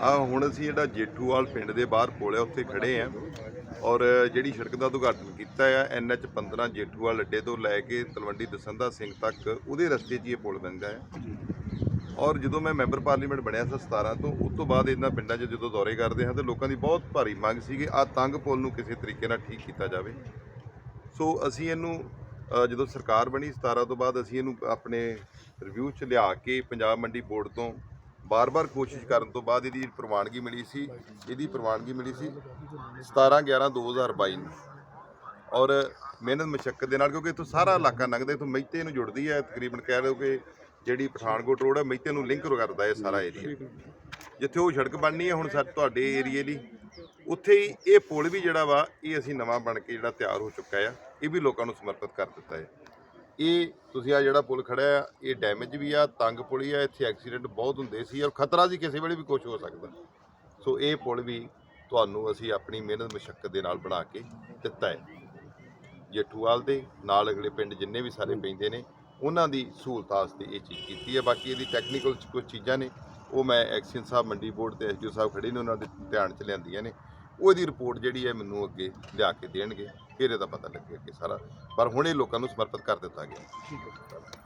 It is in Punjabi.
ਆ ਹੁਣ ਅਸੀਂ ਜਿਹੜਾ ਜੇਠੂਵਾਲ ਪਿੰਡ ਦੇ ਬਾਹਰ ਪੁਲ ਹੈ ਉੱਥੇ ਖੜੇ ਆ। ਔਰ ਜਿਹੜੀ ਸੜਕ ਦਾ ਉਦਘਾਟਨ ਕੀਤਾ ਆ ਐਨਐਚ 15 ਜੇਠੂਵਾਲ ਅੱਡੇ ਤੋਂ ਲੈ ਕੇ ਤਲਵੰਡੀ ਦਸੰਦਾ ਸਿੰਘ ਤੱਕ, ਉਹਦੇ ਰਸਤੇ 'ਚ ਹੀ ਇਹ ਪੁਲ ਬਣਦਾ ਹੈ ਔਰ ਜਦੋਂ ਮੈਂ ਮੈਂਬਰ ਪਾਰਲੀਮੈਂਟ ਬਣਿਆ ਸੀ 17 ਤੋਂ, ਉਸ ਤੋਂ ਬਾਅਦ ਇਹਨਾਂ ਪਿੰਡਾਂ 'ਚ ਜਦੋਂ ਦੌਰੇ ਕਰਦੇ ਹਾਂ, ਤੇ ਲੋਕਾਂ ਦੀ ਬਹੁਤ ਭਾਰੀ ਮੰਗ ਸੀ ਕਿ ਆ ਤੰਗ ਪੁਲ ਨੂੰ ਕਿਸੇ ਤਰੀਕੇ ਨਾਲ ਠੀਕ ਕੀਤਾ ਜਾਵੇ। ਸੋ ਅਸੀਂ ਇਹਨੂੰ ਜਦੋਂ ਸਰਕਾਰ ਬਣੀ 17 ਤੋਂ ਬਾਅਦ ਅਸੀਂ ਇਹਨੂੰ ਆਪਣੇ ਰਿਵਿਊ 'ਚ ਲਿਆ ਕੇ ਪੰਜਾਬ ਮੰਡੀ ਬੋਰਡ ਤੋਂ ਬਾਰ-ਬਾਰ ਕੋਸ਼ਿਸ਼ ਕਰਨ ਤੋਂ ਬਾਅਦ ਇਹਦੀ ਪ੍ਰਵਾਨਗੀ ਮਿਲੀ ਸੀ, ਇਹਦੀ ਪ੍ਰਵਾਨਗੀ ਮਿਲੀ ਸੀ 17 11 2022 ਨੂੰ। ਔਰ ਮਿਹਨਤ ਮਸ਼ੱਕਤ ਦੇ ਨਾਲ, ਕਿਉਂਕਿ ਇੱਥੋਂ ਸਾਰਾ ਇਲਾਕਾ ਲੰਘਦਾ, ਇੱਥੋਂ ਮਹਿਤੇ ਨੂੰ ਜੁੜਦੀ ਹੈ, ਤਕਰੀਬਨ ਕਹਿ ਲਓ ਕਿ ਜਿਹੜੀ ਪਠਾਨਕੋਟ ਰੋਡ ਹੈ, ਮਹਿਤੇ ਨੂੰ ਲਿੰਕ ਕਰਦਾ ਹੈ ਸਾਰਾ ਏਰੀਆ ਜਿੱਥੇ ਉਹ ਸੜਕ ਬਣਨੀ ਹੈ, ਹੁਣ ਸਾ, ਤੁਹਾਡੇ ਏਰੀਏ ਦੀ। ਉੱਥੇ ਹੀ ਇਹ ਪੁਲ ਵੀ ਜਿਹੜਾ ਵਾ, ਇਹ ਅਸੀਂ ਨਵਾਂ ਬਣ ਕੇ ਜਿਹੜਾ ਤਿਆਰ ਹੋ ਚੁੱਕਾ ਆ, ਇਹ ਵੀ ਲੋਕਾਂ ਨੂੰ ਸਮਰਪਿਤ ਕਰ ਦਿੱਤਾ ਹੈ। ਇਹ ਤੁਸੀਂ ਆ ਜਿਹੜਾ ਪੁਲ ਖੜਿਆ ਆ, ਇਹ ਡੈਮੇਜ ਵੀ ਆ, ਤੰਗ ਪੁਲੀ ਆ, ਇੱਥੇ ਐਕਸੀਡੈਂਟ ਬਹੁਤ ਹੁੰਦੇ ਸੀ ਔਰ ਖਤਰਾ ਸੀ ਕਿਸੇ ਵੇਲੇ ਵੀ ਕੁਝ ਹੋ ਸਕਦਾ। ਸੋ ਇਹ ਪੁਲ ਵੀ ਤੁਹਾਨੂੰ ਅਸੀਂ ਆਪਣੀ ਮਿਹਨਤ ਮਸ਼ੱਕਤ ਦੇ ਨਾਲ ਬਣਾ ਕੇ ਦਿੱਤਾ ਹੈ। ਜੇਠੂਵਾਲ ਦੇ, ਨਾਲ ਅਗਲੇ ਪਿੰਡ ਜਿੰਨੇ ਵੀ ਸਾਰੇ ਪੈਂਦੇ ਨੇ, ਉਹਨਾਂ ਦੀ ਸਹੂਲਤ ਵਾਸਤੇ ਇਹ ਚੀਜ਼ ਕੀਤੀ ਹੈ। ਬਾਕੀ ਇਹਦੀ ਟੈਕਨੀਕਲ ਕੁਝ ਚੀਜ਼ਾਂ ਨੇ, ਉਹ ਮੈਂ ਐਕਸ਼ਨ ਸਾਹਿਬ, ਮੰਡੀ ਬੋਰਡ ਤੇ ਐਸਡੀਓ ਸਾਹਿਬ ਖੜੇ ਨੇ, ਉਹਨਾਂ ਦੇ ਧਿਆਨ ਚ ਲਿਆਂਦੀਆਂ ਨੇ। ਉਹਦੀ ਰਿਪੋਰਟ ਜਿਹੜੀ ਹੈ ਮੈਨੂੰ ਅੱਗੇ ਲਿਆ ਕੇ ਦੇਣਗੇ। ਫਿਰ ਇਹਦਾ ਪਤਾ ਲੱਗੇਗਾ ਕਿ ਸਾਰਾ, ਪਰ ਹੁਣੇ ਲੋਕਾਂ ਨੂੰ ਸਮਰਪਿਤ ਕਰ ਦਿੱਤਾ ਗਿਆ। ਠੀਕ ਹੈ